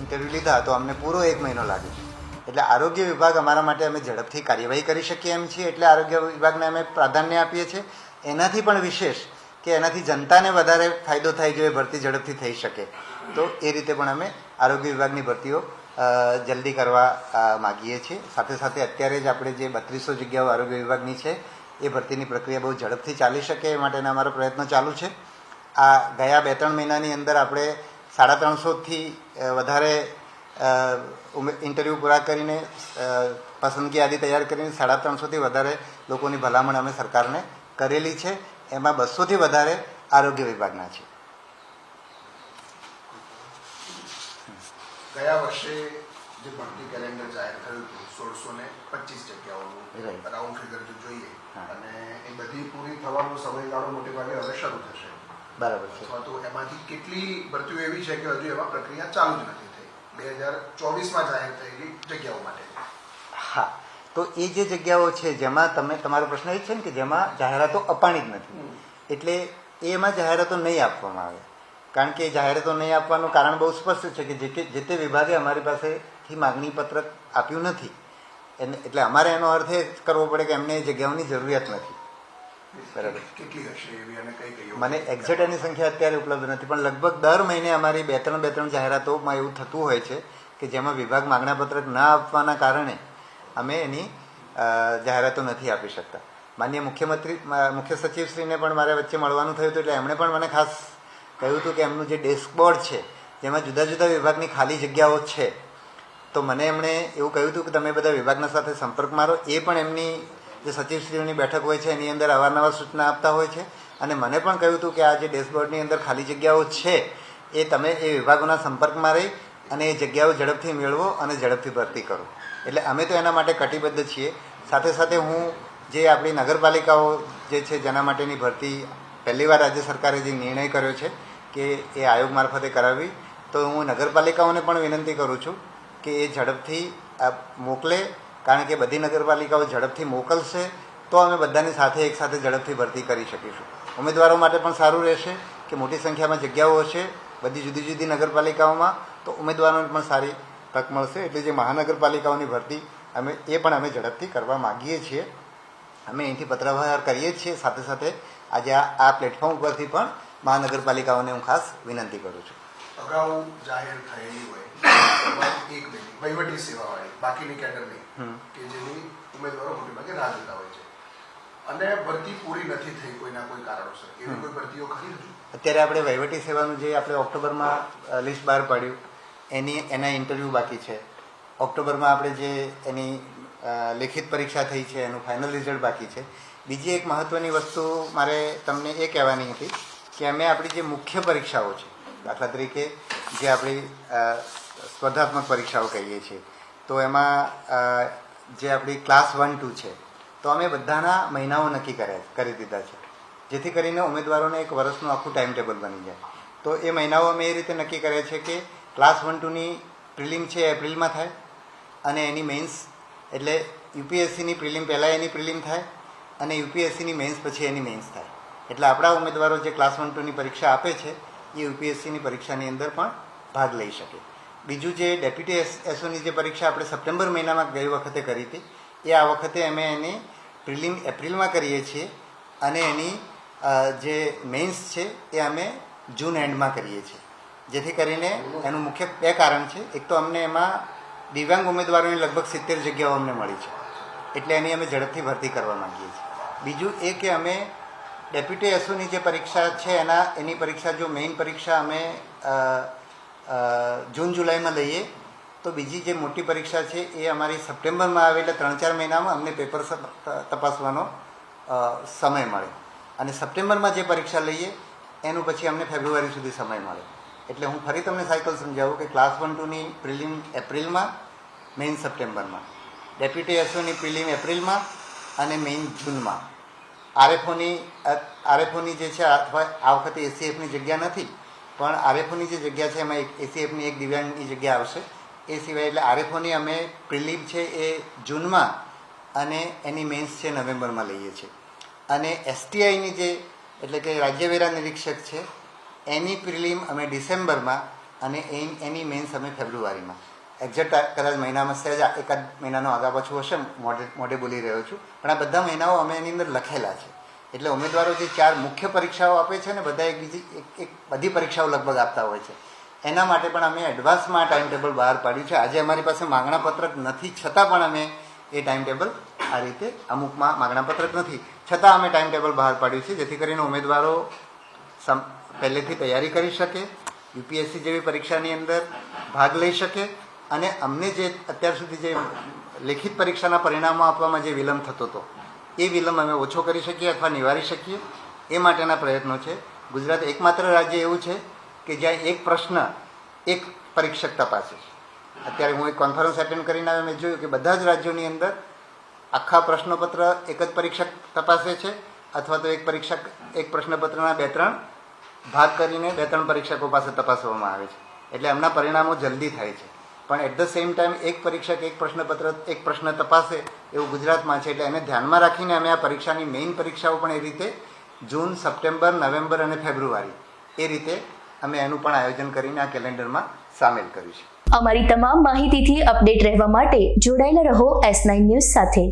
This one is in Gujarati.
ઇન્ટરવ્યૂ લીધા તો અમને પૂરો એક મહિનો લાગ્યો. એટલે આરોગ્ય વિભાગ અમારા માટે અમે ઝડપથી કાર્યવાહી કરી શકીએ એમ છીએ, એટલે આરોગ્ય વિભાગને અમે પ્રાધાન્ય આપીએ છીએ. એનાથી પણ વિશેષ કે એનાથી જનતાને વધારે ફાયદો થાય જો એ ભરતી ઝડપથી થઈ શકે. તો એ રીતે પણ અમે આરોગ્ય વિભાગની ભરતીઓ જલ્દી કરવા માગીએ છીએ. સાથે સાથે અત્યારે જ આપણે જે બત્રીસો જગ્યાઓ આરોગ્ય વિભાગની છે, એ ભરતીની પ્રક્રિયા બહુ ઝડપથી ચાલી શકે એ માટેના અમારો પ્રયત્ન ચાલુ છે. આ ગયા બે ત્રણ મહિનાની અંદર આપણે સાડા ત્રણસોથી વધારે ઇન્ટરવ્યૂ પૂરા કરીને પસંદગી યાદી તૈયાર કરીને સાડા ત્રણસોથી વધારે લોકોની ભલામણ અમે સરકારને કરેલી છે. એમાં બસોથી વધારે આરોગ્ય વિભાગના છે. ગયા વર્ષે જે ભરતી કેલેન્ડર જાહેર થયું હતું સોળસો ને પચીસ જગ્યાઓનું. રાઉન્ડ ફિગર જો જોઈએ. અને એ બધી પૂરી થવાનો સમયગાળો મોટે ભાગે હવે શરૂ થશે. બરાબર છે. અથવા તો એમાંથી કેટલી ભરતીઓ એવી છે કે હજુ એમાં પ્રક્રિયા ચાલુ જ નથી થઈ. બે હજાર ચોવીસમાં જાહેર થયેલી જગ્યાઓ માટે. હા. તો એ જે જગ્યાઓ છે જેમાં તમે તમારો પ્રશ્ન એ છે ને કે જેમાં જાહેરાતો અપાણી જ નથી. એટલે એમાં જાહેરાતો નહીં આપવામાં આવે. કારણ કે જાહેરાતો નહીં આપવાનું કારણ બહુ સ્પષ્ટ છે કે જે તે વિભાગે અમારી પાસેથી માગણી પત્રક આપ્યું નથી. એટલે અમારે એનો અર્થ એ કરવો પડે કે એમને એ જગ્યાઓની જરૂરિયાત નથી. બરાબર. કેટલી હશે એવી અને કઈ કઈ મને એક્ઝેક્ટ એની સંખ્યા અત્યારે ઉપલબ્ધ નથી પણ લગભગ દર મહિને અમારી બે ત્રણ બે ત્રણ જાહેરાતોમાં એવું થતું હોય છે કે જેમાં વિભાગ માગણાપત્રક ન આપવાના કારણે અમે એની જાહેરાતો નથી આપી શકતા માન્ય મુખ્યમંત્રી મુખ્ય સચિવશ્રીને પણ મારે વચ્ચે મળવાનું થયું હતું એટલે એમણે પણ મને ખાસ કહ્યું હતું કે એમનું જે ડેસ્કબોર્ડ છે જેમાં જુદા જુદા વિભાગની ખાલી જગ્યાઓ છે તો મને એમણે એવું કહ્યું હતું કે તમે બધા વિભાગના સાથે સંપર્ક મારો એ પણ એમની જે સચિવશ્રીઓની બેઠક હોય છે, એની અંદર અવારનવાર સૂચના આપતા હોય છે. અને મને પણ કહ્યું હતું કે આ જે ડેશબોર્ડની અંદર ખાલી જગ્યાઓ છે, એ તમે એ વિભાગોના સંપર્કમાં રહી અને એ જગ્યાઓ ઝડપથી મેળવો અને ઝડપથી ભરતી કરો. એટલે અમે તો એના માટે કટિબદ્ધ છીએ. સાથે સાથે હું જે આપણી નગરપાલિકાઓ જે છે, જેના માટેની ભરતી પહેલીવાર રાજ્ય સરકારે જે નિર્ણય કર્યો છે કે એ આયોગ મારફતે કરાવવી, તો હું નગરપાલિકાઓને પણ વિનંતી કરું છું કે એ ઝડપથી મોકલે કારણ કે બધી નગરપાલિકાઓ ઝડપથી મોકલશે, તો અમે બધાની સાથે એકસાથે ઝડપથી ભરતી કરી શકીશું. ઉમેદવારો માટે પણ સારું રહેશે કે મોટી સંખ્યામાં જગ્યાઓ હશે, બધી જુદી જુદી નગરપાલિકાઓમાં, તો ઉમેદવારોને પણ સારી તક મળશે. એટલે જે મહાનગરપાલિકાઓની ભરતી અમે, એ પણ અમે ઝડપથી કરવા માગીએ છીએ. અમે અહીંથી પત્રવ્યવહાર કરીએ છીએ. સાથે સાથે આજે આ પ્લેટફોર્મ ઉપરથી પણ મહાનગરપાલિકાઓને હું ખાસ વિનંતી કરું છું. અગાઉ જાહેર થયેલી હોય એક બેની વહીવટી સેવાવાળી બાકીની કેડરની નહીં કે જેની ઉમેદવારો મોટે ભાગે રાહ જોતા હોય છે. અને ભરતી પૂરી નથી થઈ કોઈના કોઈ કારણોસર. એવી કોઈ ભરતીઓ ખરી અત્યારે આપણે વહીવટી સેવાનું જે આપણે ઓક્ટોબરમાં લિસ્ટ બહાર પાડ્યું એની એના ઇન્ટરવ્યૂ બાકી છે. ઓક્ટોબરમાં આપણે જે એની લેખિત પરીક્ષા થઈ છે એનું ફાઇનલ રિઝલ્ટ બાકી છે. બીજી એક મહત્ત્વની વસ્તુ મારે તમને એ કહેવાની હતી કે અમે આપણી જે મુખ્ય પરીક્ષાઓ છે દાખલા તરીકે જે આપણી સ્પર્ધાત્મક પરીક્ષાઓ કહીએ છીએ. તો એમાં જે આપણી ક્લાસ વન ટુ છે, તો અમે બધાના મહિનાઓ નક્કી કર્યા કરી દીધા છે. જેથી કરીને ઉમેદવારોને એક વર્ષનું આખું ટાઈમ ટેબલ બની જાય. તો એ મહિનાઓ અમે એ રીતે નક્કી કર્યા છે કે ક્લાસ વન ટુની પ્રિલિમ છે એપ્રિલમાં થાય અને એની મેન્સ એટલે યુપીએસસીની પ્રિલિમ પહેલાં એની પ્રિલિમ થાય અને યુપીએસસીની મેન્સ પછી એની મેન્સ થાય. એટલે આપણા ઉમેદવારો જે ક્લાસ વન ટુની પરીક્ષા આપે છે, એ યુપીએસસીની પરીક્ષાની અંદર પણ ભાગ લઈ શકે. બીજું જે ડેપ્યુટી એસ એસઓની જે પરીક્ષા આપણે સપ્ટેમ્બર મહિનામાં ગઈ વખતે કરી હતી, એ આ વખતે અમે એની પ્રિલિમ એપ્રિલમાં કરીએ છીએ અને એની જે મેન્સ છે, એ અમે જૂન એન્ડમાં કરીએ છીએ. જેથી કરીને એનું મુખ્ય બે કારણ છે. એક તો અમને એમાં દિવ્યાંગ ઉમેદવારોની લગભગ સિત્તેર જગ્યાઓ અમને મળી છે. એટલે એની અમે ઝડપથી ભરતી કરવા માંગીએ છીએ. બીજું એ કે અમે ડેપ્યુટી એસઓની જે પરીક્ષા છે, એના એની પરીક્ષા, જો મેઇન પરીક્ષા અમે જૂન જુલાઈમાં લઈએ. તો બીજી જે મોટી પરીક્ષા છે એ અમારી સપ્ટેમ્બરમાં આવે એટલે ત્રણ ચાર મહિનામાં અમને પેપર તપાસવાનો સમય મળે. અને સપ્ટેમ્બરમાં જે પરીક્ષા લઈએ, એનું પછી અમને ફેબ્રુઆરી સુધી સમય મળે. એટલે હું ફરી તમને સાયકલ સમજાવું કે ક્લાસ વન ટુની પ્રિલિમ એપ્રિલમાં, મેઇન સપ્ટેમ્બરમાં. ડેપ્યુટી એસઓની પ્રિલિમ એપ્રિલમાં અને મેઇન જૂનમાં. આરએફઓની આરએફઓની જે છે અથવા આ વખતે એસીએફની જગ્યા નથી. પણ આરએફઓની જે જગ્યા છે, એમાં એક એસીએફની એક દિવ્યાંગની જગ્યા આવશે. એ સિવાય એટલે આરએફઓની અમે પ્રિલિમ છે એ જૂનમાં અને એની મેન્સ છે નવેમ્બરમાં લઈએ છીએ. અને એસટીઆઈની જે એટલે કે રાજ્યવેરા નિરીક્ષક છે, એની પ્રિલિમ અમે ડિસેમ્બરમાં અને એની મેન્સ અમે ફેબ્રુઆરીમાં. એક્ઝેક્ટ કદાચ મહિનામાં સહેજ એકાદ મહિનાનો આગા પાછું હશે, મોઢે મોઢે બોલી રહ્યો છું. પણ આ બધા મહિનાઓ અમે એની અંદર લખેલા છે. એટલે ઉમેદવારો જે ચાર મુખ્ય પરીક્ષાઓ આપે છે ને, બધા એક બીજી એક બધી પરીક્ષાઓ લગભગ આપતા હોય છે. એના માટે પણ અમે એડવાન્સમાં ટાઈમ ટેબલ બહાર પાડ્યું છે. આજે અમારી પાસે માગણા પત્રક નથી, છતાં પણ અમે એ ટાઈમ ટેબલ આ રીતે અમુકમાં માગણા પત્રક નથી. છતાં અમે ટાઈમ ટેબલ બહાર પાડ્યું છે, જેથી કરીને ઉમેદવારો પહેલેથી તૈયારી કરી શકે યુપીએસસી જેવી પરીક્ષાની અંદર ભાગ લઈ શકે અને અમને જે અત્યાર સુધી જે લેખિત પરીક્ષાના પરિણામો આપવામાં જે વિલંબ થતો હતો એ વિલંબ અમે ઓછો કરી શકીએ અથવા નિવારી શકીએ? એ માટેના પ્રયત્નો છે. ગુજરાત એકમાત્ર રાજ્ય એવું છે કે જ્યાં એક પ્રશ્ન, એક પરીક્ષક તપાસે છે. અત્યારે હું એક કોન્ફરન્સ એટેન્ડ કરીને આવ્યો, મેં જોયું કે બધા જ રાજ્યોની અંદર આખા પ્રશ્નપત્ર એક જ પરીક્ષક તપાસે છે અથવા તો એક પરીક્ષક, એક પ્રશ્નપત્રના બે ત્રણ ભાગ કરીને બે ત્રણ પરીક્ષકો પાસે તપાસવામાં આવે છે. એટલે એમના પરિણામો જલ્દી થાય છે. પણ એટ ધ સેમ ટાઈમ એક પરીક્ષક, એક પ્રશ્નપત્ર, એક પ્રશ્ન તપાસે એવું ગુજરાતમાં છે, એટલે એને ધ્યાનમાં રાખીને અમે આ પરીક્ષાની મેઇન પરીક્ષાઓ પણ એ રીતે જૂન, સપ્ટેમ્બર, નવેમ્બર અને ફેબ્રુઆરી એ રીતે અમે એનું પણ આયોજન કરીને આ કેલેન્ડરમાં સામેલ કર્યું છે. અમારી તમામ માહિતીથી અપડેટ રહેવા માટે જોડાયેલા રહો એસ નાઇન ન્યૂઝ સાથે.